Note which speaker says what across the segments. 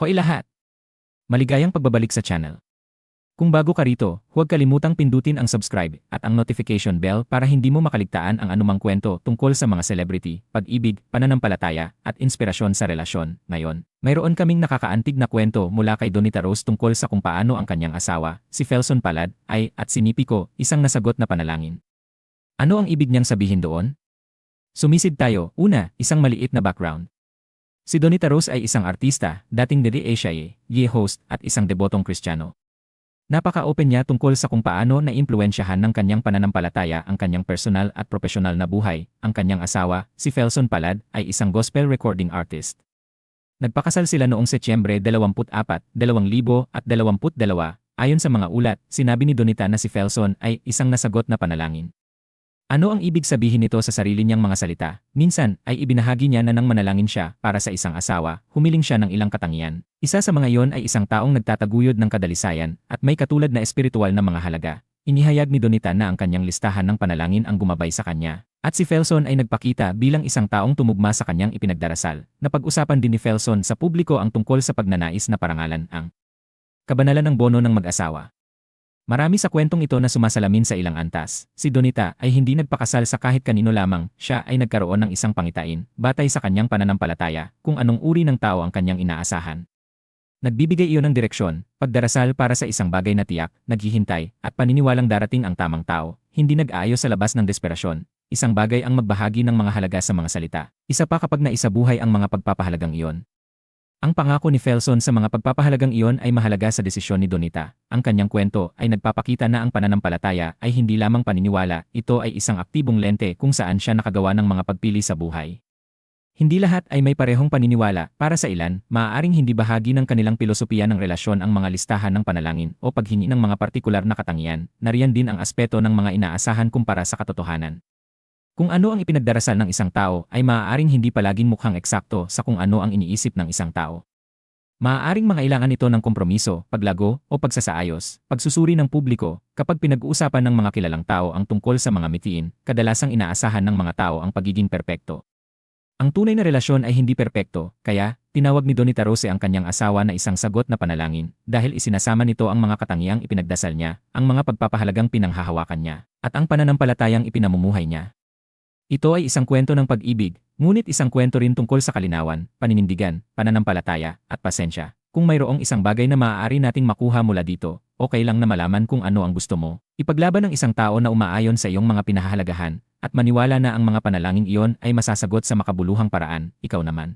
Speaker 1: Hoy lahat! Maligayang pagbabalik sa channel. Kung bago ka rito, huwag kalimutang pindutin ang subscribe at ang notification bell para hindi mo makaligtaan ang anumang kwento tungkol sa mga celebrity, pag-ibig, pananampalataya, at inspirasyon sa relasyon. Ngayon, mayroon kaming nakakaantig na kwento mula kay Donita Rose tungkol sa kung paano ang kanyang asawa, si Felson Palad, ay at sinipi ko isang nasagot na panalangin. Ano ang ibig niyang sabihin doon? Sumisid tayo, una, isang maliit na background. Si Donita Rose ay isang artista, dating Dede Asiaye, ye host, at isang debotong kristyano. Napaka-open niya tungkol sa kung paano na-impluensyahan ng kanyang pananampalataya ang kanyang personal at profesional na buhay. Ang kanyang asawa, si Felson Palad, ay isang gospel recording artist. Nagpakasal sila noong Setyembre 24, 2022. Ayon sa mga ulat, sinabi ni Donita na si Felson ay isang nasagot na panalangin. Ano ang ibig sabihin nito sa sarili niyang mga salita? Minsan ay ibinahagi niya na nang manalangin siya para sa isang asawa, humiling siya ng ilang katangian. Isa sa mga iyon ay isang taong nagtataguyod ng kadalisayan at may katulad na espiritual na mga halaga. Inihayag ni Donita na ang kanyang listahan ng panalangin ang gumabay sa kanya. At si Felson ay nagpakita bilang isang taong tumugma sa kanyang ipinagdarasal. Napag-usapan din ni Felson sa publiko ang tungkol sa pagnanais na parangalan ang kabanalan ng bono ng mag-asawa. Marami sa kwentong ito na sumasalamin sa ilang antas. Si Donita ay hindi nagpakasal sa kahit kanino lamang, siya ay nagkaroon ng isang pangitain, batay sa kanyang pananampalataya, kung anong uri ng tao ang kanyang inaasahan. Nagbibigay iyon ng direksyon, pagdarasal para sa isang bagay na tiyak, naghihintay, at paniniwalang darating ang tamang tao, hindi nag-aayos sa labas ng desperasyon. Isang bagay ang magbahagi ng mga halaga sa mga salita. Isa pa kapag naisabuhay ang mga pagpapahalagang iyon. Ang pangako ni Felson sa mga pagpapahalagang iyon ay mahalaga sa desisyon ni Donita. Ang kanyang kwento ay nagpapakita na ang pananampalataya ay hindi lamang paniniwala, ito ay isang aktibong lente kung saan siya nakagawa ng mga pagpili sa buhay. Hindi lahat ay may parehong paniniwala. Para sa ilan, maaaring hindi bahagi ng kanilang pilosopiya ng relasyon ang mga listahan ng panalangin o paghingi ng mga partikular na katangian. Nariyan din ang aspeto ng mga inaasahan kumpara sa katotohanan. Kung ano ang ipinagdarasal ng isang tao ay maaaring hindi palaging mukhang eksakto sa kung ano ang iniisip ng isang tao. Maaaring mangailangan ito ng kompromiso, paglago, o pagsasaayos, pagsusuri ng publiko, kapag pinag-uusapan ng mga kilalang tao ang tungkol sa mga mitiin, kadalasang inaasahan ng mga tao ang pagiging perpekto. Ang tunay na relasyon ay hindi perpekto, kaya, tinawag ni Donita Rose ang kanyang asawa na isang sagot na panalangin, dahil isinasama nito ang mga katangiang ipinagdasal niya, ang mga pagpapahalagang pinanghahawakan niya, at ang pananampalatayang ipinamumuhay niya. Ito ay isang kwento ng pag-ibig, ngunit isang kwento rin tungkol sa kalinawan, paninindigan, pananampalataya, at pasensya. Kung mayroong isang bagay na maaari nating makuha mula dito, okay lang na malaman kung ano ang gusto mo. Ipaglaban ng isang tao na umaayon sa iyong mga pinahahalagahan, at maniwala na ang mga panalangin iyon ay masasagot sa makabuluhang paraan, ikaw naman.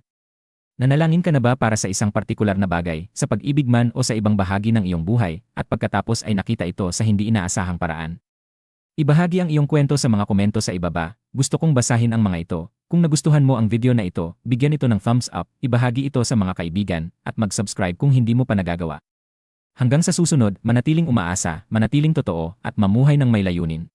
Speaker 1: Nanalangin ka na ba para sa isang partikular na bagay, sa pag-ibig man o sa ibang bahagi ng iyong buhay, at pagkatapos ay nakita ito sa hindi inaasahang paraan? Ibahagi ang iyong kwento sa mga komento sa ibaba. Gusto kong basahin ang mga ito. Kung nagustuhan mo ang video na ito, bigyan ito ng thumbs up, ibahagi ito sa mga kaibigan, at mag-subscribe kung hindi mo pa nagagawa. Hanggang sa susunod, manatiling umaasa, manatiling totoo, at mamuhay ng may layunin.